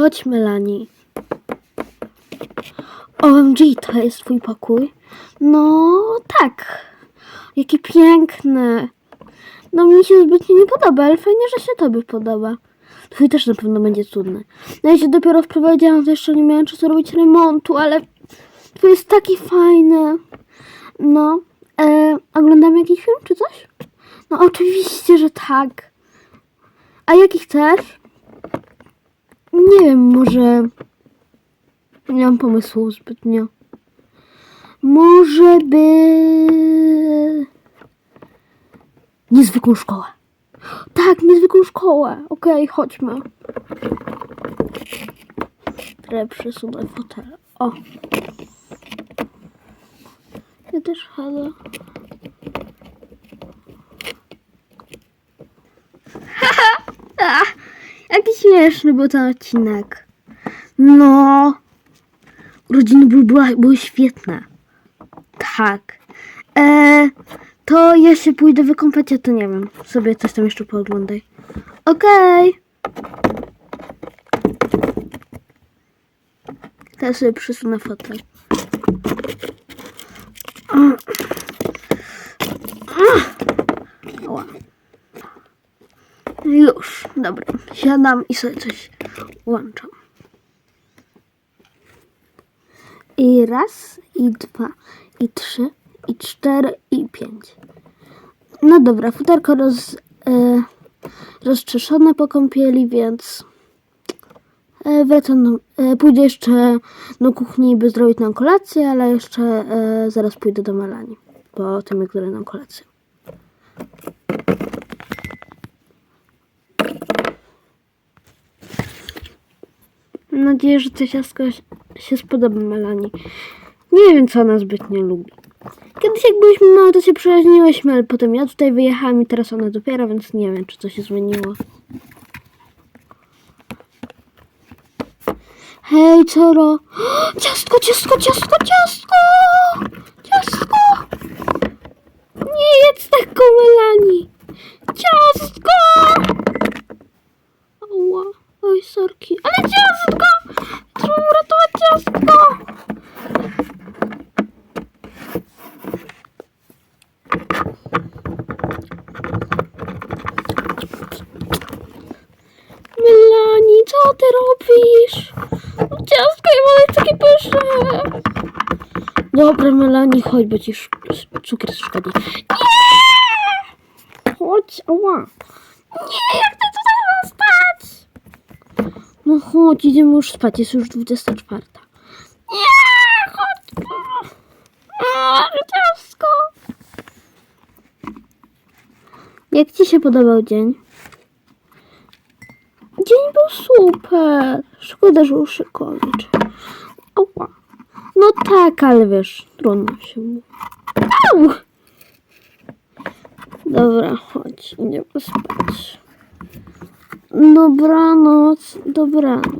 Chodź, Melanie. OMG, to jest twój pokój? No, tak. Jaki piękny. No, mi się zbytnio nie podoba, ale fajnie, że się tobie podoba. Twój też na pewno będzie cudny. No ja się dopiero wprowadziłam, to jeszcze nie miałam czasu robić remontu, ale twój jest taki fajny. No, e, oglądamy jakiś film czy coś? No oczywiście, że tak. A jaki chcesz? Nie wiem, może... Nie mam pomysłu zbytnio. Może by... Niezwykłą szkołę. Tak, niezwykłą szkołę. Okej, chodźmy. Trochę przesunę fotel. O. Ja też chodzę. Ach, jaki śmieszny był ten odcinek. No. Urodziny były, były, były świetne. Tak. E, to ja się pójdę wykąpać, a to nie wiem. Sobie coś tam jeszcze pooglądaj. Okej. Teraz sobie przesunę fotel. Ała. Już, dobra. Siadam i sobie coś łączam. I raz, i dwa, i trzy, i cztery, i pięć. No dobra, futerko roz, e, rozczeszone po kąpieli, więc e, wracam e, pójdę jeszcze do kuchni, by zrobić nam kolację, ale jeszcze e, zaraz pójdę do Melanii po tym, jak zrobię nam kolację. Mam nadzieję, że to ciastko się spodoba Melanii. Nie wiem, co ona zbytnio lubi. Kiedyś jak byliśmy małe, to się przyjaźniłyśmy, ale potem ja tutaj wyjechałam i teraz ona dopiero, więc nie wiem, czy to się zmieniło. Hej, Coro! Ciastko, ciastko, ciastko, ciastko! Ciastko! Nie jedz tego, Melanii! Ciastko! Ała, oj, sorki. Ale ciastko! Melanie, co ty robisz? Ciastko, ja mam takie pyszne. Dobra, Melanie, chodź, bo ci cukier szkodzi. Nie! Chodź, ała. Nie, jak ty tutaj zostać? No chodź, idziemy już spać, jest już 24. Nie, chodź. A, ciastko. Jak ci się podobał dzień? Dzień był super. Szkoda, że kończy. Ała. No tak, ale wiesz, trudno się mówi. Au! Dobra, chodź, idziemy spać. Dobranoc, dobranoc.